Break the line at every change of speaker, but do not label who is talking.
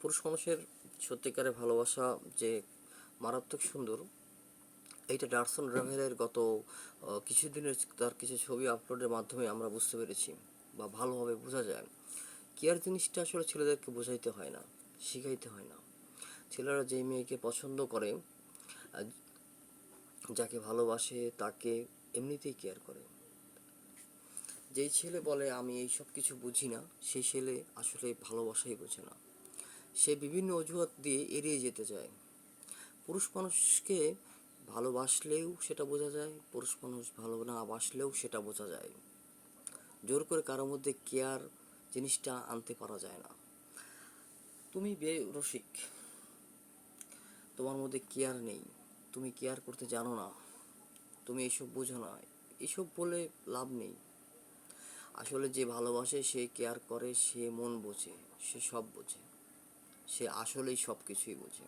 পুরুষ মানুষের সত্যিকারের ভালোবাসা যে মারাত্মক সুন্দর এইটা ডারসন রাভেলের গত কিছুদিনের তার কিছু ছবি আপলোডের মাধ্যমে আমরা বুঝতে পেরেছি বা ভালোভাবে বোঝা যায়। কেয়ার জিনিসটা আসলে ছেলেদেরকে বোঝাইতে হয় না, শিখাইতে হয় না। ছেলেরা যেই মেয়েকে পছন্দ করে যাকে ভালোবাসে তাকে এমনিতেই কেয়ার করে। যেই ছেলে বলে, আমি এই সব কিছু বুঝি না, সেই ছেলে আসলে ভালোবাসাই বোঝে না। সে বিভিন্ন অজুহাত দিয়ে এড়িয়ে যেতে চায়। পুরুষ মানুষকে ভালোবাসলেও সেটা বোঝা যায়, পুরুষ মানুষ ভালো না বাসলেও সেটা বোঝা যায়। জোর করে কারোর মধ্যে কেয়ার জিনিসটা আনতে পারা যায় না। তুমি বে রসিক তোমার মধ্যে কেয়ার নেই, তুমি কেয়ার করতে জানো না, তুমি এসব বোঝো না, এসব বলে লাভ নেই। আসলে যে ভালোবাসে, সে কেয়ার করে, সে মন বোঝে, সে সব বোঝে। সে আসলেই সব কিছুই বোঝে।